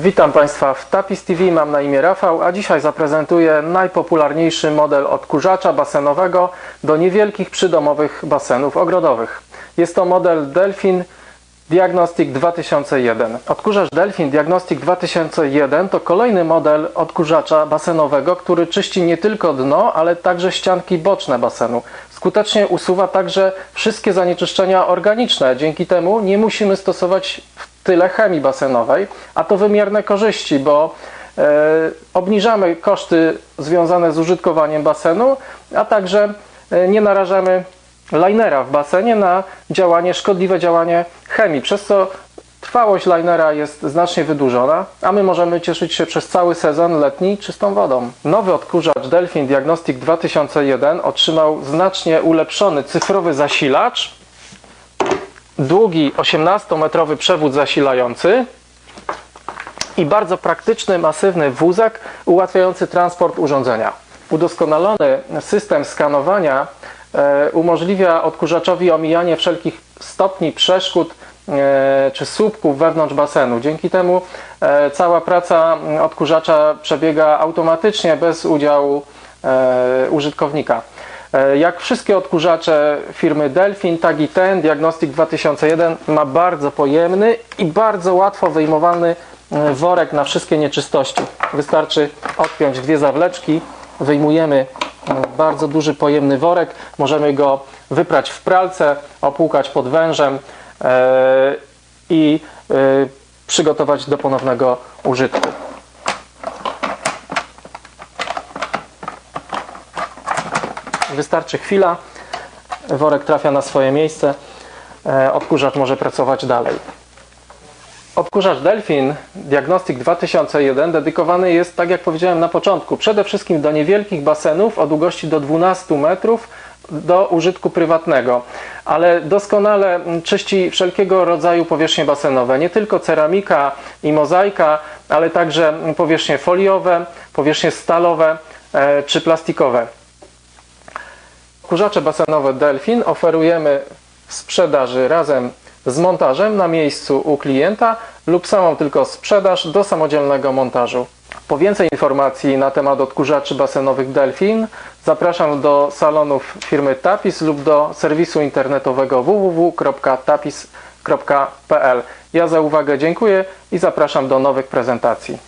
Witam Państwa w Tapis TV, mam na imię Rafał, a dzisiaj zaprezentuję najpopularniejszy model odkurzacza basenowego do niewielkich przydomowych basenów ogrodowych. Jest to model Delphin Diagnostic 2001. Odkurzacz Delphin Diagnostic 2001 to kolejny model odkurzacza basenowego, który czyści nie tylko dno, ale także ścianki boczne basenu. Skutecznie usuwa także wszystkie zanieczyszczenia organiczne. Dzięki temu nie musimy stosować tyle chemii basenowej, a to wymierne korzyści, bo e, obniżamy koszty związane z użytkowaniem basenu, a także e, nie narażamy linera w basenie na działanie, szkodliwe działanie chemii, przez co trwałość linera jest znacznie wydłużona, a my możemy cieszyć się przez cały sezon letni czystą wodą. Nowy odkurzacz Delphin Diagnostic 2001 otrzymał znacznie ulepszony cyfrowy zasilacz, długi 18-metrowy przewód zasilający i bardzo praktyczny, masywny wózek ułatwiający transport urządzenia. Udoskonalony system skanowania e, umożliwia odkurzaczowi omijanie wszelkich stopni przeszkód e, czy słupków wewnątrz basenu. Dzięki temu e, cała praca odkurzacza przebiega automatycznie bez udziału użytkownika. E, Jak wszystkie odkurzacze firmy Delphin, tak i ten Diagnostic 2001 ma bardzo pojemny i bardzo łatwo wyjmowalny e, worek na wszystkie nieczystości. Wystarczy odpiąć dwie zawleczki, wyjmujemy e, bardzo duży pojemny worek, możemy go wyprać w pralce, opłukać pod wężem i przygotować do ponownego użytku. Wystarczy chwila, worek trafia na swoje miejsce, e, odkurzacz może pracować dalej. Odkurzacz Delphin Diagnostic 2001 dedykowany jest, tak jak powiedziałem na początku, przede wszystkim do niewielkich basenów o długości do 12 metrów do użytku prywatnego, ale doskonale czyści wszelkiego rodzaju powierzchnie basenowe, nie tylko ceramika i mozaika, ale także powierzchnie foliowe, powierzchnie stalowe e, czy plastikowe. Kurzacze basenowe Delphin oferujemy w sprzedaży razem z montażem na miejscu u klienta lub samą tylko sprzedaż do samodzielnego montażu. Po więcej informacji na temat odkurzaczy basenowych Delphin zapraszam do salonów firmy Tapis lub do serwisu internetowego www.tapis.pl. Ja za uwagę dziękuję i zapraszam do nowych prezentacji.